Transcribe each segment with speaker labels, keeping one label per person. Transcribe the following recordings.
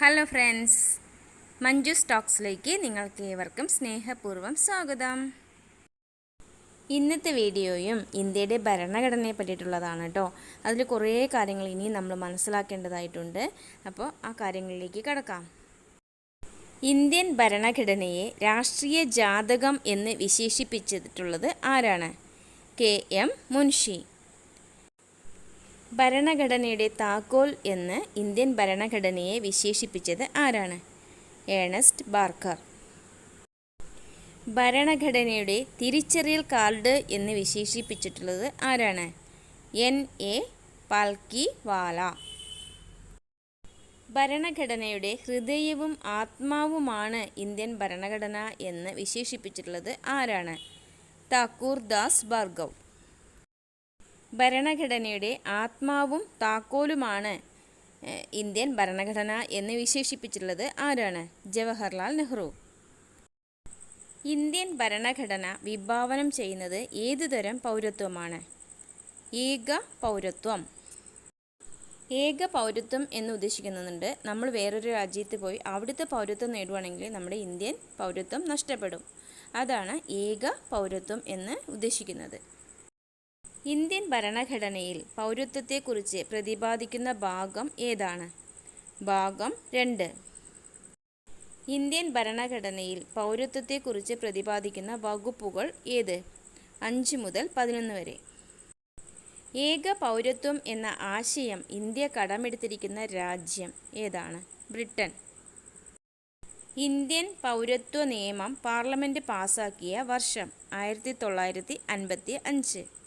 Speaker 1: Hello friends Manju സ്റ്റോക്സിലേക്ക് നിങ്ങൾക്ക് ഏവർക്കും സ്നേഹപൂർവം സ്വാഗതം. ഇന്നത്തെ വീഡിയോയും ഇന്ത്യയുടെ ഭരണഘടനയെ പറ്റിയിട്ടുള്ളതാണ് കേട്ടോ അതിൽ കുറേ കാര്യങ്ങൾ ഇനി നമ്മൾ മനസ്സിലാക്കേണ്ടതായിട്ടുണ്ട്. അപ്പോൾ ആ കാര്യങ്ങളിലേക്ക് കടക്കാം. ഇന്ത്യൻ ഭരണഘടനയെ രാഷ്ട്രീയ ജാതകം എന്ന് വിശേഷിപ്പിച്ചിട്ടുള്ളത് ആരാണ്? K M Munshi. ഭരണഘടനയുടെ താക്കോൽ എന്ന് ഇന്ത്യൻ ഭരണഘടനയെ വിശേഷിപ്പിച്ചത് ആരാണ്? Ernest Barker. ഭരണഘടനയുടെ തിരിച്ചറിയൽ കാർഡ് എന്ന് വിശേഷിപ്പിച്ചിട്ടുള്ളത് ആരാണ്? എൻ. എ. പാൽക്കി വാല ഭരണഘടനയുടെ ഹൃദയവും ആത്മാവുമാണ് ഇന്ത്യൻ ഭരണഘടന എന്ന് വിശേഷിപ്പിച്ചിട്ടുള്ളത് ആരാണ്? താക്കൂർ ദാസ് ഭാർഗവ്. ഭരണഘടനയുടെ ആത്മാവും താക്കോലുമാണ് ഇന്ത്യൻ ഭരണഘടന എന്ന് വിശേഷിപ്പിച്ചിട്ടുള്ളത് ആരാണ്? ജവഹർലാൽ നെഹ്റു. ഇന്ത്യൻ ഭരണഘടന വിഭാവനം ചെയ്യുന്നത് ഏതുതരം പൗരത്വമാണ്? ഏക പൗരത്വം. ഏക പൗരത്വം എന്ന് ഉദ്ദേശിക്കുന്നുണ്ട്. നമ്മൾ വേറൊരു രാജ്യത്ത് പോയി അവിടുത്തെ പൗരത്വം നേടുവാണെങ്കിൽ നമ്മുടെ ഇന്ത്യൻ പൗരത്വം നഷ്ടപ്പെടും. അതാണ് ഏക പൗരത്വം എന്ന് ഉദ്ദേശിക്കുന്നത്. ഇന്ത്യൻ ഭരണഘടനയിൽ പൗരത്വത്തെക്കുറിച്ച് പ്രതിപാദിക്കുന്ന ഭാഗം ഏതാണ്? ഭാഗം രണ്ട്. ഇന്ത്യൻ ഭരണഘടനയിൽ പൗരത്വത്തെക്കുറിച്ച് പ്രതിപാദിക്കുന്ന വകുപ്പുകൾ ഏത്? അഞ്ച് മുതൽ പതിനൊന്ന് വരെ. ഏക പൗരത്വം എന്ന ആശയം ഇന്ത്യ കടമെടുത്തിരിക്കുന്ന രാജ്യം ഏതാണ്? ബ്രിട്ടൻ. ഇന്ത്യൻ പൗരത്വ നിയമം പാർലമെന്റ് പാസാക്കിയ വർഷം ആയിരത്തി തൊള്ളായിരത്തി അൻപത്തി അഞ്ച്.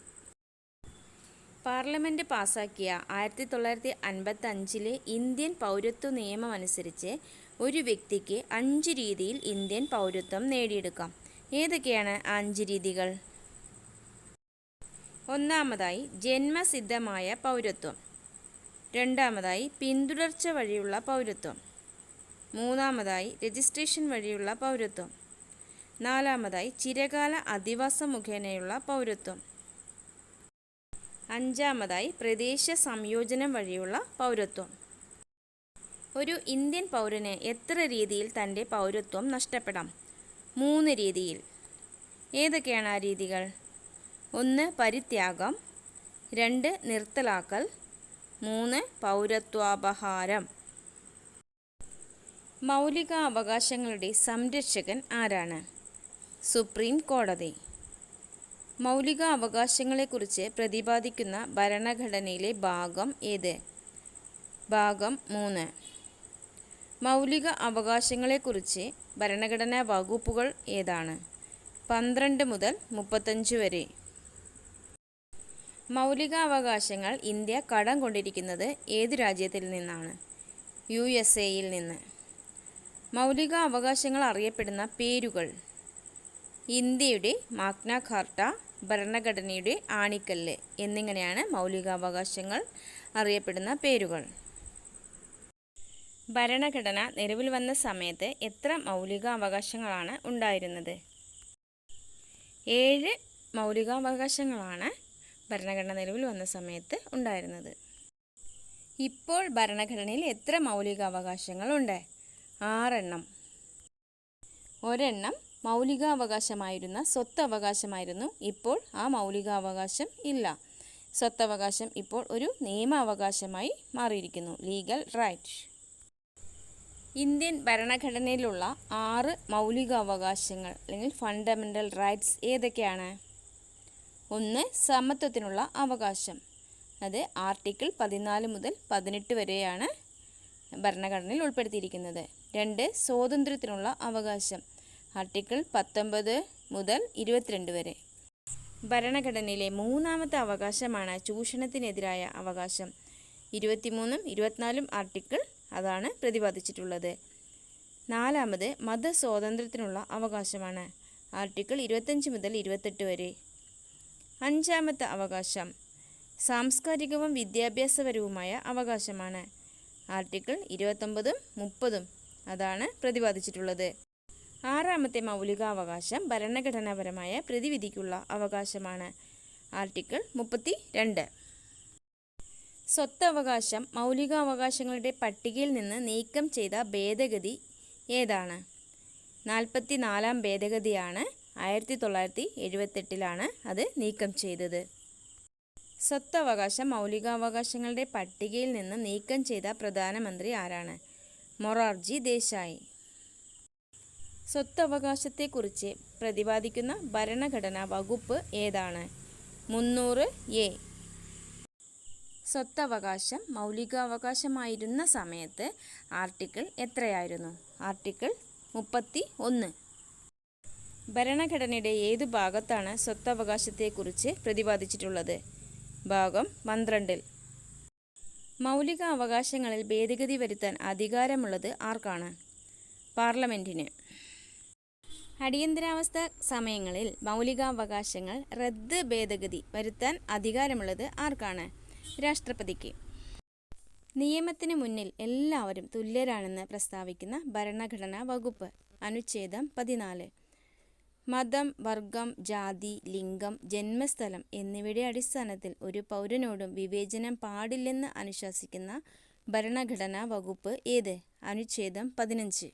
Speaker 1: പാർലമെന്റ് പാസാക്കിയ ആയിരത്തി തൊള്ളായിരത്തി അൻപത്തി അഞ്ചിലെ ഇന്ത്യൻ പൗരത്വ നിയമം അനുസരിച്ച് ഒരു വ്യക്തിക്ക് അഞ്ച് രീതിയിൽ ഇന്ത്യൻ പൗരത്വം നേടിയെടുക്കാം. ഏതൊക്കെയാണ് അഞ്ച് രീതികൾ? ഒന്നാമതായി ജന്മസിദ്ധമായ പൗരത്വം. രണ്ടാമതായി പിന്തുടർച്ച വഴിയുള്ള പൗരത്വം. മൂന്നാമതായി രജിസ്ട്രേഷൻ വഴിയുള്ള പൗരത്വം. നാലാമതായി ചിരകാല അധിവാസം മുഖേനയുള്ള പൗരത്വം. അഞ്ചാമതായി പ്രദേശ സംയോജനം വഴിയുള്ള പൗരത്വം. ഒരു ഇന്ത്യൻ പൗരന് എത്ര രീതിയിൽ തന്റെ പൗരത്വം നഷ്ടപ്പെടാം? മൂന്ന് രീതിയിൽ. ഏതൊക്കെയാണ് ആ രീതികൾ? ഒന്ന് പരിത്യാഗം. രണ്ട് നിർത്തലാക്കൽ. മൂന്ന് പൗരത്വാപഹാരം. മൗലികാവകാശങ്ങളുടെ സംരക്ഷകൻ ആരാണ്? സുപ്രീം കോടതി. മൗലിക അവകാശങ്ങളെക്കുറിച്ച് പ്രതിപാദിക്കുന്ന ഭരണഘടനയിലെ ഭാഗം ഏത്? ഭാഗം മൂന്ന്. മൗലിക അവകാശങ്ങളെക്കുറിച്ച് ഭരണഘടനാ വകുപ്പുകൾ ഏതാണ്? പന്ത്രണ്ട് മുതൽ മുപ്പത്തഞ്ച് വരെ. മൗലിക അവകാശങ്ങൾ ഇന്ത്യ കടം കൊണ്ടിരിക്കുന്നത് ഏത് രാജ്യത്തിൽ നിന്നാണ്? യു എസ് എയിൽ നിന്ന്. മൗലിക അവകാശങ്ങൾ അറിയപ്പെടുന്ന പേരുകൾ. ഇന്ത്യയുടെ മാഗ്ന ഖാർട്ട ഭരണഘടനയുടെ ആണിക്കല്ല് എന്നിങ്ങനെയാണ് മൗലികാവകാശങ്ങൾ അറിയപ്പെടുന്ന പേരുകൾ. ഭരണഘടന നിലവിൽ വന്ന സമയത്ത് എത്ര മൗലികാവകാശങ്ങളാണ് ഉണ്ടായിരുന്നത്? ഏഴ് മൗലികാവകാശങ്ങളാണ് ഭരണഘടന നിലവിൽ വന്ന സമയത്ത് ഉണ്ടായിരുന്നത്. ഇപ്പോൾ ഭരണഘടനയിൽ എത്ര മൗലികാവകാശങ്ങളുണ്ട്? ആറെണ്ണം. ഒരെണ്ണം മൗലികാവകാശമായിരുന്ന സ്വത്തവകാശമായിരുന്നു ഇപ്പോൾ ആ മൗലികാവകാശം ഇല്ല. സ്വത്തവകാശം ഇപ്പോൾ ഒരു നിയമാവകാശമായി മാറിയിരിക്കുന്നു. Legal right. ഇന്ത്യൻ ഭരണഘടനയിലുള്ള ആറ് മൗലിക അവകാശങ്ങൾ അല്ലെങ്കിൽ ഫണ്ടമെന്റൽ റൈറ്റ്സ് ഏതൊക്കെയാണ്? ഒന്ന് സമത്വത്തിനുള്ള അവകാശം. അത് ആർട്ടിക്കിൾ പതിനാല് മുതൽ പതിനെട്ട് വരെയാണ് ഭരണഘടനയിൽ ഉൾപ്പെടുത്തിയിരിക്കുന്നത്. രണ്ട് സ്വാതന്ത്ര്യത്തിനുള്ള അവകാശം. ആർട്ടിക്കിൾ പത്തൊമ്പത് മുതൽ ഇരുപത്തിരണ്ട് വരെ. ഭരണഘടനയിലെ മൂന്നാമത്തെ അവകാശമാണ് ചൂഷണത്തിനെതിരായ അവകാശം. ഇരുപത്തിമൂന്നും ഇരുപത്തിനാലും ആർട്ടിക്കിൾ അതാണ് പ്രതിപാദിച്ചിട്ടുള്ളത്. നാലാമത് മതസ്വാതന്ത്ര്യത്തിനുള്ള അവകാശമാണ്. ആർട്ടിക്കിൾ ഇരുപത്തഞ്ച് മുതൽ ഇരുപത്തെട്ട് വരെ. അഞ്ചാമത്തെ അവകാശം സാംസ്കാരികവും വിദ്യാഭ്യാസപരവുമായ അവകാശമാണ്. ആർട്ടിക്കിൾ ഇരുപത്തൊമ്പതും മുപ്പതും അതാണ് പ്രതിപാദിച്ചിട്ടുള്ളത്. ആറാമത്തെ മൗലികാവകാശം ഭരണഘടനാപരമായ പ്രതിവിധിക്കുള്ള അവകാശമാണ്. ആർട്ടിക്കിൾ മുപ്പത്തി രണ്ട് സ്വത്തവകാശം മൗലികാവകാശങ്ങളുടെ പട്ടികയിൽ നിന്ന് നീക്കം ചെയ്ത ഭേദഗതി ഏതാണ്? നാൽപ്പത്തി നാലാം ഭേദഗതിയാണ് ആയിരത്തി തൊള്ളായിരത്തി എഴുപത്തെട്ടിലാണ് അത് നീക്കം ചെയ്തത്. സ്വത്തവകാശം മൗലികാവകാശങ്ങളുടെ പട്ടികയിൽ നിന്ന് നീക്കം ചെയ്ത പ്രധാനമന്ത്രി ആരാണ്? മൊറാർജി ദേശായി. സ്വത്തവകാശത്തെക്കുറിച്ച് പ്രതിപാദിക്കുന്ന ഭരണഘടനാ വകുപ്പ് ഏതാണ്? മുന്നൂറ് എ. സ്വത്തവകാശം മൗലികാവകാശമായിരുന്ന സമയത്ത് ആർട്ടിക്കിൾ എത്രയായിരുന്നു? ആർട്ടിക്കിൾ മുപ്പത്തി ഒന്ന് ഭരണഘടനയുടെ ഏത് ഭാഗത്താണ് സ്വത്തവകാശത്തെക്കുറിച്ച് പ്രതിപാദിച്ചിട്ടുള്ളത്? ഭാഗം പന്ത്രണ്ടിൽ. മൗലിക അവകാശങ്ങളിൽ ഭേദഗതി വരുത്താൻ അധികാരമുള്ളത് ആർക്കാണ്? പാർലമെന്റിന് അടിയന്തരാവസ്ഥ സമയങ്ങളിൽ മൗലികാവകാശങ്ങൾ റദ്ദ് ഭേദഗതി വരുത്താൻ അധികാരമുള്ളത് ആർക്കാണ്? രാഷ്ട്രപതിക്ക്. നിയമത്തിന് മുന്നിൽ എല്ലാവരും തുല്യരാണെന്ന് പ്രസ്താവിക്കുന്ന ഭരണഘടനാ വകുപ്പ്. അനുച്ഛേദം പതിനാല്. മതം വർഗം ജാതി ലിംഗം ജന്മസ്ഥലം എന്നിവയുടെ അടിസ്ഥാനത്തിൽ ഒരു പൗരനോടും വിവേചനം പാടില്ലെന്ന് അനുശാസിക്കുന്ന ഭരണഘടനാ വകുപ്പ് ഏത്? അനുച്ഛേദം പതിനഞ്ച്.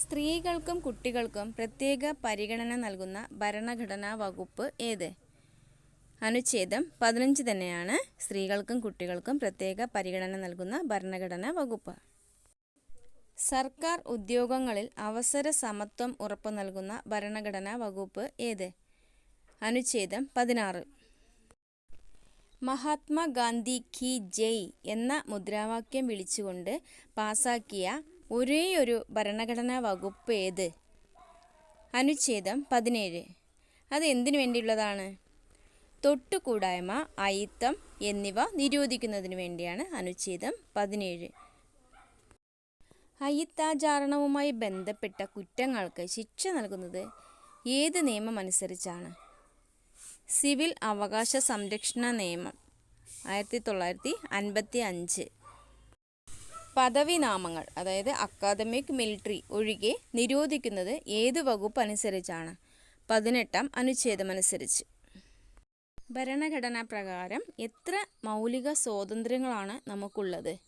Speaker 1: സ്ത്രീകൾക്കും കുട്ടികൾക്കും പ്രത്യേക പരിഗണന നൽകുന്ന ഭരണഘടനാ വകുപ്പ് ഏത്? അനുച്ഛേദം പതിനഞ്ച് തന്നെയാണ്. സ്ത്രീകൾക്കും കുട്ടികൾക്കും പ്രത്യേക പരിഗണന നൽകുന്ന ഭരണഘടനാ വകുപ്പ്. സർക്കാർ ഉദ്യോഗങ്ങളിൽ അവസര സമത്വം ഉറപ്പു നൽകുന്ന ഭരണഘടനാ വകുപ്പ് ഏത്? അനുച്ഛേദം പതിനാറ്. മഹാത്മാഗാന്ധി കി ജയ് എന്ന മുദ്രാവാക്യം വിളിച്ചുകൊണ്ട് പാസാക്കിയ ഒരേയൊരു ഭരണഘടനാ വകുപ്പ് ഏത്? അനുച്ഛേദം പതിനേഴ്. അത് എന്തിനു വേണ്ടിയുള്ളതാണ്? തൊട്ടുകൂടായ്മ അയിത്തം എന്നിവ നിരോധിക്കുന്നതിന് വേണ്ടിയാണ് അനുച്ഛേദം പതിനേഴ്. അയിത്താചാരണവുമായി ബന്ധപ്പെട്ട കുറ്റങ്ങൾക്ക് ശിക്ഷ നൽകുന്നത് ഏത് നിയമം അനുസരിച്ചാണ്? സിവിൽ അവകാശ സംരക്ഷണ നിയമം ആയിരത്തി തൊള്ളായിരത്തി അൻപത്തി അഞ്ച് പദവി നാമങ്ങൾ അതായത് അക്കാദമിക് മിലിറ്ററി ഒഴികെ നിരോധിക്കുന്നത് ഏത് വകുപ്പ് അനുസരിച്ചാണ്? പതിനെട്ടാം അനുച്ഛേദമനുസരിച്ച് ഭരണഘടനാ പ്രകാരം എത്ര മൗലിക സ്വാതന്ത്ര്യങ്ങളാണ് നമുക്കുള്ളത്?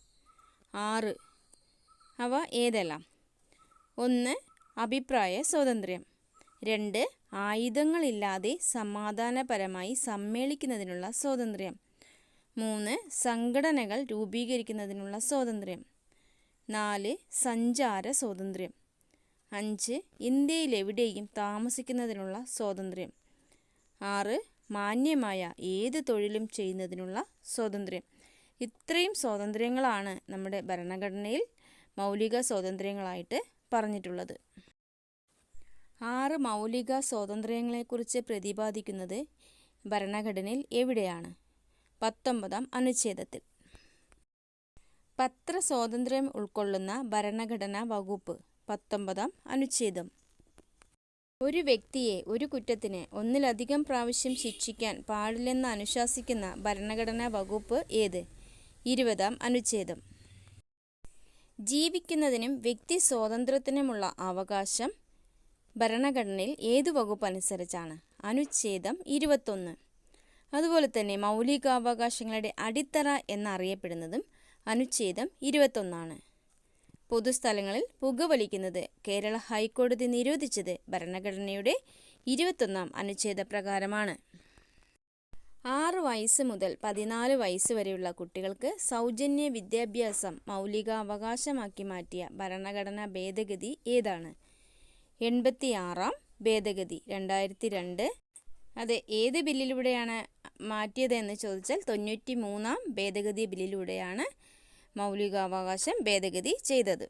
Speaker 1: ആറ്. അവ ഏതെല്ലാം? ഒന്ന് അഭിപ്രായ സ്വാതന്ത്ര്യം. രണ്ട് ആയുധങ്ങളില്ലാതെ സമാധാനപരമായി സമ്മേളിക്കുന്നതിനുള്ള സ്വാതന്ത്ര്യം. മൂന്ന് സംഘടനകൾ രൂപീകരിക്കുന്നതിനുള്ള സ്വാതന്ത്ര്യം. നാല് സഞ്ചാര സ്വാതന്ത്ര്യം. അഞ്ച് ഇന്ത്യയിലെവിടെയും താമസിക്കുന്നതിനുള്ള സ്വാതന്ത്ര്യം. ആറ് മാന്യമായ ഏത് തൊഴിലും ചെയ്യുന്നതിനുള്ള സ്വാതന്ത്ര്യം. ഇത്രയും സ്വാതന്ത്ര്യങ്ങളാണ് നമ്മുടെ ഭരണഘടനയിൽ മൗലിക സ്വാതന്ത്ര്യങ്ങളായിട്ട് പറഞ്ഞിട്ടുള്ളത്. ആറ് മൗലിക സ്വാതന്ത്ര്യങ്ങളെക്കുറിച്ച് പ്രതിപാദിക്കുന്നത് ഭരണഘടനയിൽ എവിടെയാണ്? പത്തൊമ്പതാം അനുച്ഛേദത്തിൽ. പത്ര സ്വാതന്ത്ര്യം ഉൾക്കൊള്ളുന്ന ഭരണഘടനാ വകുപ്പ്. പത്തൊമ്പതാം അനുച്ഛേദം. ഒരു വ്യക്തിയെ ഒരു കുറ്റത്തിന് ഒന്നിലധികം പ്രാവശ്യം ശിക്ഷിക്കാൻ പാടില്ലെന്ന് അനുശാസിക്കുന്ന ഭരണഘടനാ വകുപ്പ് ഏത്? ഇരുപതാം അനുച്ഛേദം. ജീവിക്കുന്നതിനും വ്യക്തി സ്വാതന്ത്ര്യത്തിനുമുള്ള അവകാശം ഭരണഘടനയിൽ ഏതു വകുപ്പ് അനുസരിച്ചാണ്? അനുച്ഛേദം ഇരുപത്തൊന്ന്. അതുപോലെ തന്നെ മൗലികാവകാശങ്ങളുടെ അടിത്തറ എന്നറിയപ്പെടുന്നതും അനുച്ഛേദം ഇരുപത്തൊന്നാണ്. പൊതുസ്ഥലങ്ങളിൽ പുകവലിക്കുന്നത് കേരള ഹൈക്കോടതി നിരോധിച്ചത് ഭരണഘടനയുടെ ഇരുപത്തൊന്നാം അനുച്ഛേദ പ്രകാരമാണ് ആറ് വയസ്സ് മുതൽ പതിനാല് വയസ്സ് വരെയുള്ള കുട്ടികൾക്ക് സൗജന്യ വിദ്യാഭ്യാസം മൗലികാവകാശമാക്കി മാറ്റിയ ഭരണഘടനാ ഭേദഗതി ഏതാണ്? എൺപത്തി ആറാം ഭേദഗതി രണ്ടായിരത്തി രണ്ട് അത് ഏത് ബില്ലിലൂടെയാണ് മാറ്റിയതെന്ന് ചോദിച്ചാൽ തൊണ്ണൂറ്റി മൂന്നാം ഭേദഗതി ബില്ലിലൂടെയാണ് മൗലികാവകാശം ഭേദഗതി ചെയ്തത്.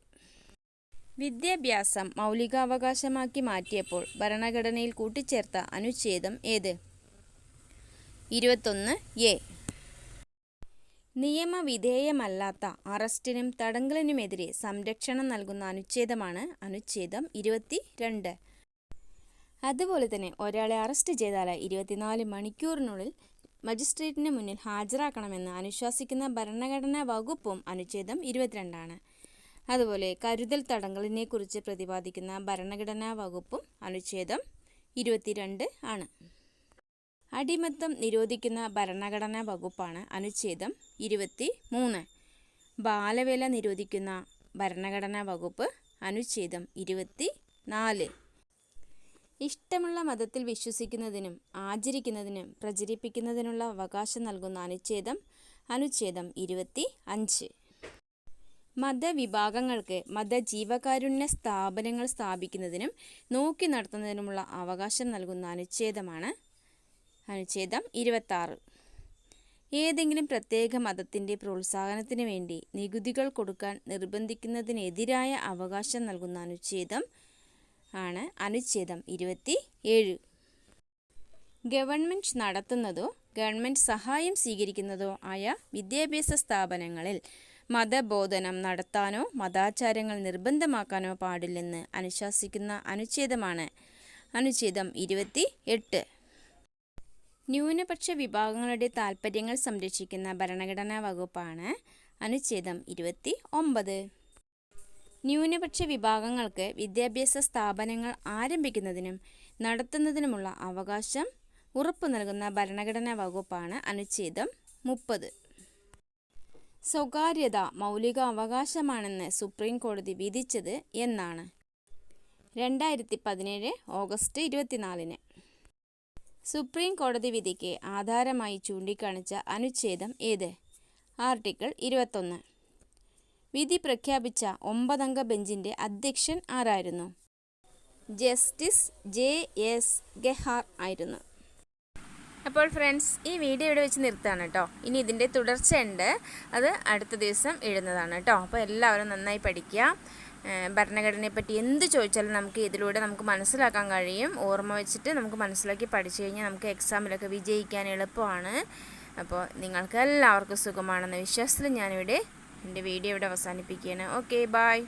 Speaker 1: വിദ്യാഭ്യാസം മൗലികാവകാശമാക്കി മാറ്റിയപ്പോൾ ഭരണഘടനയിൽ കൂട്ടിച്ചേർത്ത അനുച്ഛേദം ഏത്? ഇരുപത്തൊന്ന് എ. നിയമവിധേയമല്ലാത്ത അറസ്റ്റിനും തടങ്കലിനുമെതിരെ സംരക്ഷണം നൽകുന്ന അനുച്ഛേദമാണ് അനുച്ഛേദം ഇരുപത്തി രണ്ട് അതുപോലെ തന്നെ ഒരാളെ അറസ്റ്റ് ചെയ്താൽ ഇരുപത്തിനാല് മണിക്കൂറിനുള്ളിൽ മജിസ്ട്രേറ്റിന് മുന്നിൽ ഹാജരാക്കണമെന്ന് അനുശാസിക്കുന്ന ഭരണഘടനാ വകുപ്പും അനുച്ഛേദം ഇരുപത്തിരണ്ടാണ്. അതുപോലെ കരുതൽ തടങ്കലിനെക്കുറിച്ച് പ്രതിപാദിക്കുന്ന ഭരണഘടനാ വകുപ്പും അനുച്ഛേദം ഇരുപത്തിരണ്ട് ആണ്. അടിമത്തം നിരോധിക്കുന്ന ഭരണഘടനാ വകുപ്പാണ് അനുച്ഛേദം ഇരുപത്തി മൂന്ന് ബാലവേല നിരോധിക്കുന്ന ഭരണഘടനാ വകുപ്പ് അനുച്ഛേദം ഇരുപത്തി നാല് ഇഷ്ടമുള്ള മതത്തിൽ വിശ്വസിക്കുന്നതിനും ആചരിക്കുന്നതിനും പ്രചരിപ്പിക്കുന്നതിനുള്ള അവകാശം നൽകുന്ന അനുച്ഛേദം അനുച്ഛേദം ഇരുപത്തി അഞ്ച്. മതവിഭാഗങ്ങൾക്ക് മതജീവകാരുണ്യ സ്ഥാപനങ്ങൾ സ്ഥാപിക്കുന്നതിനും നോക്കി നടത്തുന്നതിനുമുള്ള അവകാശം നൽകുന്ന അനുച്ഛേദമാണ് അനുച്ഛേദം ഇരുപത്താറ്. ഏതെങ്കിലും പ്രത്യേക മതത്തിന്റെ പ്രോത്സാഹനത്തിന് വേണ്ടി നികുതികൾ കൊടുക്കാൻ നിർബന്ധിക്കുന്നതിനെതിരായ അവകാശം നൽകുന്ന അനുച്ഛേദം ആണ് അനുച്ഛേദം ഇരുപത്തി ഏഴ് ഗവൺമെന്റ് നടത്തുന്നതോ ഗവൺമെന്റ് സഹായം സ്വീകരിക്കുന്നതോ ആയ വിദ്യാഭ്യാസ സ്ഥാപനങ്ങളിൽ മതബോധനം നടത്താനോ മതാചാരങ്ങൾ നിർബന്ധമാക്കാനോ പാടില്ലെന്ന് അനുശാസിക്കുന്ന അനുച്ഛേദമാണ് അനുച്ഛേദം ഇരുപത്തി എട്ട് ന്യൂനപക്ഷ വിഭാഗങ്ങളുടെ താൽപ്പര്യങ്ങൾ സംരക്ഷിക്കുന്ന ഭരണഘടനാ വകുപ്പാണ് അനുച്ഛേദം ഇരുപത്തി ഒമ്പത് ന്യൂനപക്ഷ വിഭാഗങ്ങൾക്ക് വിദ്യാഭ്യാസ സ്ഥാപനങ്ങൾ ആരംഭിക്കുന്നതിനും നടത്തുന്നതിനുമുള്ള അവകാശം ഉറപ്പു നൽകുന്ന ഭരണഘടനാ വകുപ്പാണ് അനുച്ഛേദം മുപ്പത്. സ്വകാര്യത മൗലിക അവകാശമാണെന്ന് സുപ്രീം കോടതി വിധിച്ചത് എന്നാണ്. രണ്ടായിരത്തി പതിനേഴ് ഓഗസ്റ്റ് ഇരുപത്തിനാലിന്. സുപ്രീം കോടതി വിധിക്ക് ആധാരമായി ചൂണ്ടിക്കാണിച്ച അനുച്ഛേദം ഏത്? ആർട്ടിക്കിൾ ഇരുപത്തൊന്ന്. വിധി പ്രഖ്യാപിച്ച ഒമ്പതംഗ ബെഞ്ചിന്റെ അധ്യക്ഷൻ ആരായിരുന്നു? ജസ്റ്റിസ് ജെ എസ് ഗെഹാർ ആയിരുന്നു. അപ്പോൾ ഫ്രണ്ട്സ് ഈ വീഡിയോ ഇവിടെ വെച്ച് നിർത്താണ് കേട്ടോ. ഇനി ഇതിന്റെ തുടർച്ചയുണ്ട്. അത് അടുത്ത ദിവസം എഴുതുന്നതാണ് കേട്ടോ. അപ്പോൾ എല്ലാവരും നന്നായി പഠിക്കുക. ഭരണഘടനയെ പറ്റി എന്ത് ചോദിച്ചാലും നമുക്ക് ഇതിലൂടെ നമുക്ക് മനസ്സിലാക്കാൻ കഴിയും. ഓർമ്മ വെച്ചിട്ട് നമുക്ക് മനസ്സിലാക്കി പഠിച്ചു കഴിഞ്ഞാൽ നമുക്ക് എക്സാമിലൊക്കെ വിജയിക്കാൻ എളുപ്പമാണ്. അപ്പോൾ നിങ്ങൾക്ക് എല്ലാവർക്കും സുഖമാണെന്ന വിശ്വാസത്തിൽ ഞാനിവിടെ എന്റെ വീഡിയോ ഇവിടെ അവസാനിപ്പിക്കുകയാണ്. Okay bye